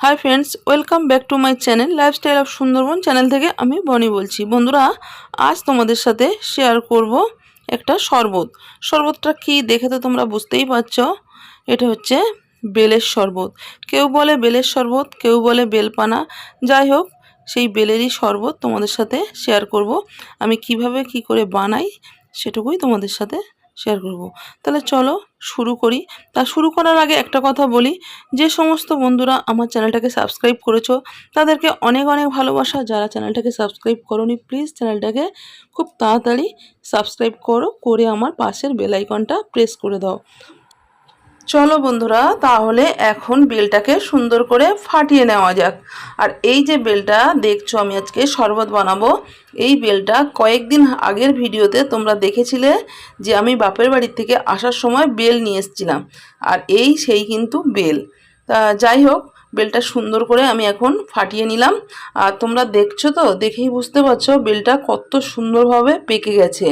Hi friends welcome back to my channel lifestyle of Sundarban channel থেকে আমি বনি বলছি। বন্ধুরা, আজ তোমাদের সাথে শেয়ার করব একটা শরবত। শরবতটা কি দেখে তো তোমরা বুঝতেই পারছ, এটা হচ্ছে বেলের শরবত। কেউ বলে বেলের শরবত, কেউ বলে বেলপানা। যাই হোক, সেই বেলেরই শরবত তোমাদের সাথে শেয়ার করব। আমি কীভাবে কি করে বানাই, সেটুকুই তোমাদের সাথে শেয়ার করব। তাহলে চলো শুরু করি। তা শুরু করার আগে একটা কথা বলি। যে সমস্ত বন্ধুরা আমার চ্যানেলটাকে সাবস্ক্রাইব করেছ, তাদেরকে অনেক অনেক ভালোবাসা। যারা চ্যানেলটাকে সাবস্ক্রাইব করনি প্লিজ চ্যানেলটাকে খুব তাড়াতাড়ি সাবস্ক্রাইব করো। করে আমার পাশের বেলাইকনটা প্রেস করে দাও। চলো বন্ধুরা, তাহলে এখন বেলটাকে সুন্দর করে ফাটিয়ে নেওয়া যাক। আর এই যে বেলটা দেখছ, আমি আজকে শরবত বানাবো। এই বেলটা কয়েকদিন আগের ভিডিওতে তোমরা দেখেছিলে যে আমি বাপের বাড়ির থেকে আসার সময় বেল নিয়ে এসেছিলাম। আর এই সেই কিন্তু বেল। তা যাই হোক, বেলটা সুন্দর করে আমি এখন ফাটিয়ে নিলাম। আর তোমরা দেখছ তো, দেখেই বুঝতে পারছ বেলটা কত সুন্দরভাবে পেকে গেছে।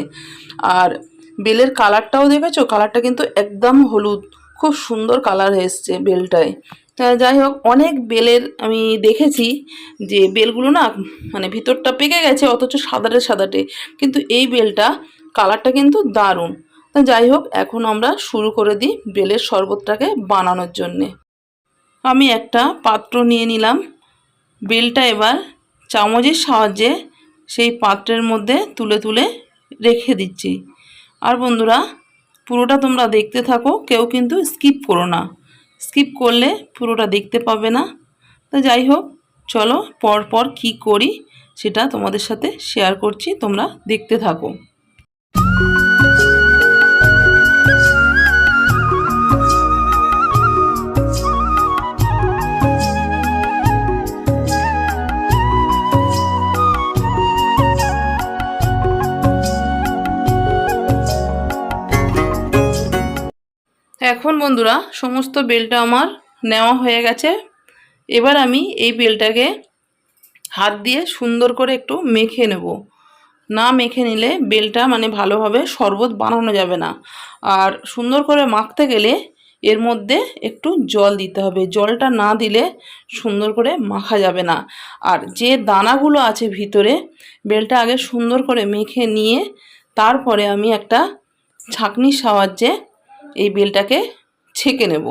আর বেলের কালারটাও দেখেছ? কালারটা কিন্তু একদম হলুদ। খুব সুন্দর কালার এসছে বেলটায়। যাই হোক, অনেক বেলের আমি দেখেছি যে বেলগুলো না মানে ভিতরটা পেকে গেছে, অথচ সাদাটে সাদাটে। কিন্তু এই বেলটা কালারটা কিন্তু দারুণ। তা যাই হোক, এখন আমরা শুরু করে দিই বেলের শরবতটাকে বানানোর জন্যে। আমি একটা পাত্র নিয়ে নিলাম। বেলটা এবার চামচের সাহায্যে সেই পাত্রের মধ্যে তুলে তুলে রেখে দিচ্ছি। আর বন্ধুরা পুরোটা তোমরা দেখতে থাকো, কেউ কিন্তু স্কিপ করো না। স্কিপ করলে পুরোটা দেখতে পাবে না। তো যাই হোক, চলো পরপর কি করি সেটা তোমাদের সাথে শেয়ার করছি, তোমরা দেখতে থাকো। এখন বন্ধুরা, সমস্ত বেলটা আমার নেওয়া হয়ে গেছে। এবার আমি এই বেলটাকে হাত দিয়ে সুন্দর করে একটু মেখে নেব। না মেখে নিলে বেলটা মানে ভালোভাবে শরবত বানানো যাবে না। আর সুন্দর করে মাখতে গেলে এর মধ্যে একটু জল দিতে হবে। জলটা না দিলে সুন্দর করে মাখা যাবে না। আর যে দানাগুলো আছে ভিতরে, বেলটা আগে সুন্দর করে মেখে নিয়ে তারপরে আমি একটা ছাঁকনির সাহায্যে এই বেলটাকে ছেঁকে নেব।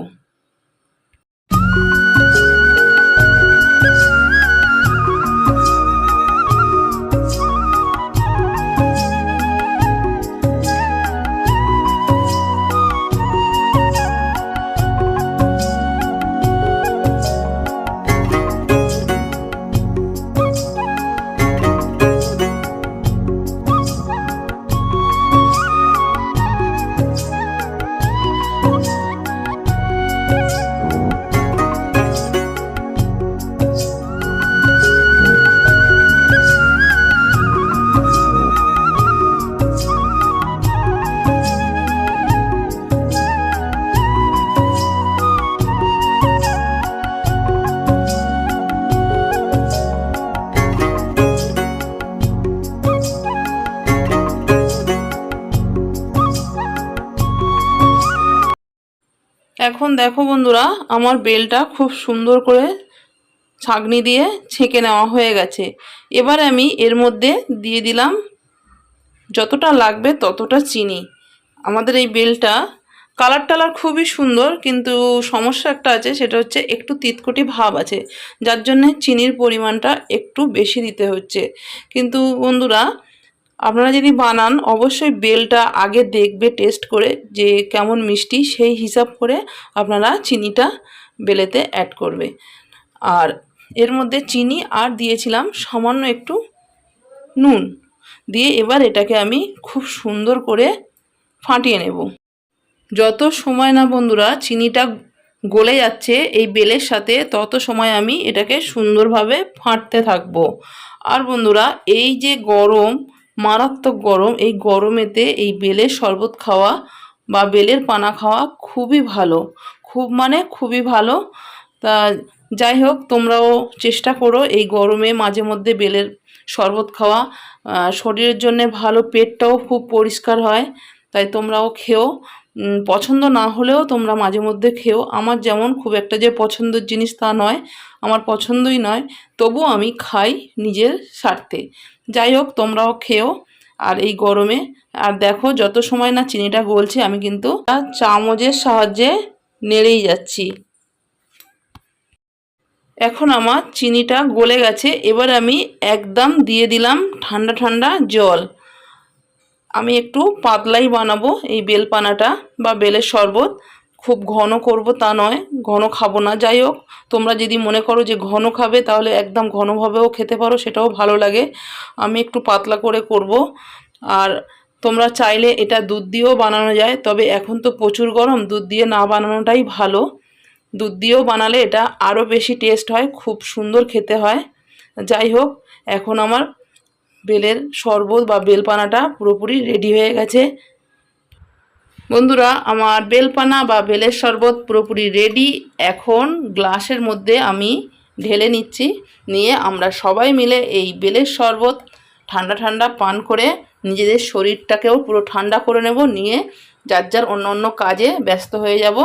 এখন দেখো বন্ধুরা, আমার বেলটা খুব সুন্দর করে ছাঁকনি দিয়ে ছেঁকে নেওয়া হয়ে গেছে। এবার আমি এর মধ্যে দিয়ে দিলাম যতটা লাগবে ততটা চিনি। আমাদের এই বেলটা কালার টালার খুবই সুন্দর, কিন্তু সমস্যা একটা আছে, সেটা হচ্ছে একটু তিতকুটি ভাব আছে, যার জন্য চিনির পরিমাণটা একটু বেশি দিতে হচ্ছে। কিন্তু বন্ধুরা আপনারা যদি বানান, অবশ্যই বেলটা আগে দেখবে, টেস্ট করে যে কেমন মিষ্টি, সেই হিসাব করে আপনারা চিনিটা বেলেতে অ্যাড করবে। আর এর মধ্যে চিনি আর দিয়েছিলাম সামান্য একটু নুন। দিয়ে এবার এটাকে আমি খুব সুন্দর করে ফাটিয়ে নেব। যত সময় না বন্ধুরা, চিনিটা গলে যাচ্ছে, এই বেলের সাথে তত সময় আমি এটাকে সুন্দরভাবে ফাটতে থাকব। আর বন্ধুরা, এই যে গরম মারাত্মক গরম। এই গরমেতে এই বেলের শরবত খাওয়া বা বেলের পানা খাওয়া খুবই ভালো। খুব মানে খুবই ভালো। তা যাই হোক, তোমরাও চেষ্টা করো এই গরমে মাঝে মধ্যে বেলের শরবত খাওয়া। শরীরের জন্যে ভালো, পেটটাও খুব পরিষ্কার হয়, তাই তোমরাও খেও। পছন্দ না হলেও তোমরা মাঝে মধ্যে খেও। আমার যেমন খুব একটা যে পছন্দের জিনিস তা নয়, আমার পছন্দই নয়। তবু আমি খাই নিজের স্বার্থে। যাই হোক, তোমরাও খেও আর এই গরমে। আর দেখো, যত সময় না চিনিটা গলছে, আমি কিন্তু চামচের সাহায্যে নেড়েই যাচ্ছি। এখন আমার চিনিটা গলে গেছে। এবার আমি একদম দিয়ে দিলাম ঠান্ডা ঠান্ডা জল। আমি একটু পাতলাই বানাবো এই বেলপানাটা বা বেলের শরবত। খুব ঘন করব তা নয়, ঘন খাব না। যাই হোক, তোমরা যদি মনে করো যে ঘন খাবে, তাহলে একদম ঘনভাবেও খেতে পারো, সেটাও ভালো লাগে। আমি একটু পাতলা করে করব। আর তোমরা চাইলে এটা দুধ দিয়েও বানানো যায়, তবে এখন তো প্রচুর গরম, দুধ দিয়ে না বানানোটাই ভালো। দুধ দিয়েও বানালে এটা আরও বেশি টেস্ট হয়, খুব সুন্দর খেতে হয়। যাই হোক, এখন আমার বেলের শরবত বা বেলপানাটা পুরোপুরি রেডি হয়ে গেছে। বন্ধুরা, আমার বেলপানা বা বেলের শরবত পুরোপুরি রেডি এখন গ্লাসের মধ্যে আমি ঢেলে নিচ্ছি। নিয়ে আমরা সবাই মিলে এই বেলের শরবত ঠান্ডা ঠান্ডা পান করে নিজেদের শরীরটাকেও পুরো ঠান্ডা করে নেব। নিয়ে যার যার অন্য অন্য কাজে ব্যস্ত হয়ে যাব।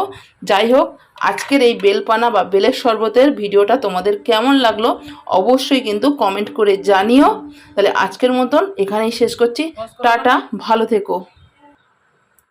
যাই হোক আজকের এই বেলপানা বা বেলের শরবতের ভিডিওটা তোমাদের কেমন লাগল অবশ্যই কিন্তু কমেন্ট করে জানিও। তাহলে আজকের মতন এখানেই শেষ করছি। টাটা ভালো থেকো।